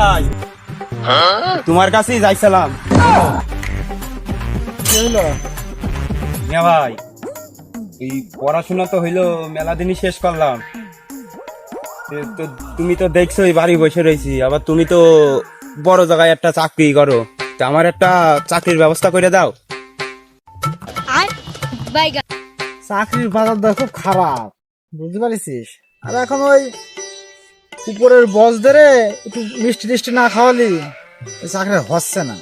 ভাই। তোমার কাছেই যাইছিলাম। ভাই এই পড়াশোনা তো হইল মেলা দিনই শেষ করলাম। তো তুমি তো দেখছ এই বাড়ি বসে রয়েছি। আবার তুমি তো বড় জায়গায় একটা চাকরি করো। তা আমার একটা চাকরির ব্যবস্থা করে দাও। চাকরির বাজার দর খুব খারাপ বুঝতে পারিস আর এখন ওই উপরের বস ধরে একটু মিষ্টি টিষ্টি না খাওয়ালি চাকরি হচ্ছে না।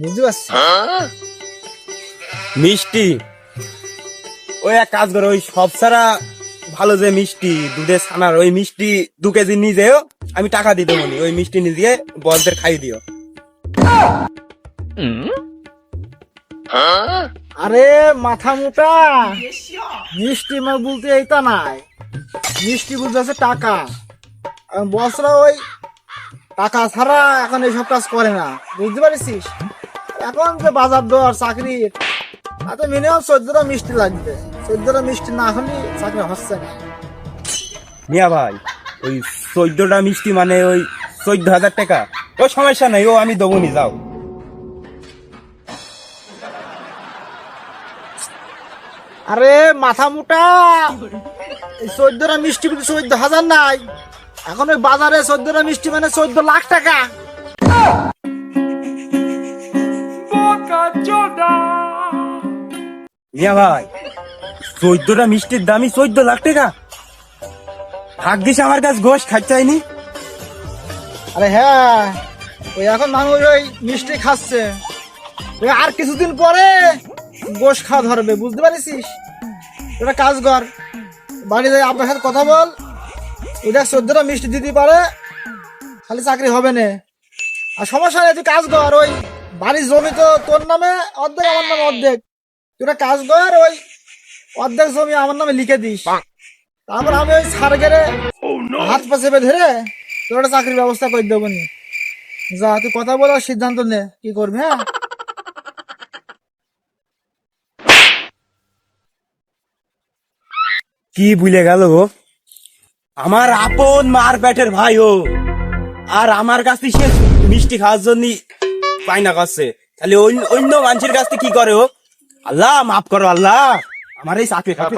বুঝতে পারছিস? মিষ্টি? ওই এক কাজ করো ওই সব ছাড়া ভালো যে মিষ্টি দুধের ছানার ওই মিষ্টি দু কেজি নিজেও আমি টাকা দিতে মনি ওই মিষ্টি নিজে বসদের খাই দিও। আরে মাথা মোটা। মিষ্টি মাল বলতে এইটা নাই। মিষ্টি বলতে আছে টাকা। বসরা ওই টাকা ছাড়া এখন এইসব কাজ করে না বুঝতে পারিস এখন যে বাজার দর চাকরি তাতে মিনিমাম চোদ্দটা মিষ্টি লাগবে। চোদ্দটা মিষ্টি না হলে চাকরি হচ্ছে না। মিয়া ভাই ওই চোদ্দটা মিষ্টি মানে ওই চোদ্দ হাজার টাকা? ও সমস্যা নাই ও আমি দেবো নি যাও। আরে মাথা মোটা। চোদ্দটা মিষ্টি চোদ্দ হাজার নাই। এখন ওই বাজারে চোদ্দটা মিষ্টি মানে চোদ্দ লাখ টাকা। মিয়া ভাই চোদ্দটা মিষ্টির দামই চোদ্দ লাখ টাকা। ভাগ্যিস আমার কাছে গোশ খাইতে চাইনি আরে হ্যাঁ ওই এখন মানুষ ওই মিষ্টি খাচ্ছে। ওই আর কিছুদিন পরে গোশ খাওয়া ধরবে বুঝতে পারিস ওটা কাজ কর বাড়ি যাই আপনার সাথে কথা বল ওইটা চোদ্দটা মিষ্টি দিতে পারে খালি চাকরি হবে না। আর সমস্যা নেই তুই কাজ কর ওই বাড়ির জমি তো তোর নামে অর্ধেক আমার নামে অর্ধেক। তুই একটা কাজ কর ওই অর্ধেক জমি আমার নামে লিখে দিস। তারপর আমি ওই সার গেড়ে হাত পা চেপে ধরে তোর একটা চাকরির ব্যবস্থা করে দেবো নি। যা তুই কথা বলার সিদ্ধান্ত নে কি করবি হ্যাঁ? কি ভুলে গেল ও? আমার আপন মার পেটের ভাই ও। আর আমার কাছে সে মিষ্টি খাওয়ার জন্য পায়না করছে তাহলে অন্য- মানুষের কাছ থেকে কি করে ও? আল্লাহ, মাফ করো আল্লাহ। আমার এই চাকরি খাতে।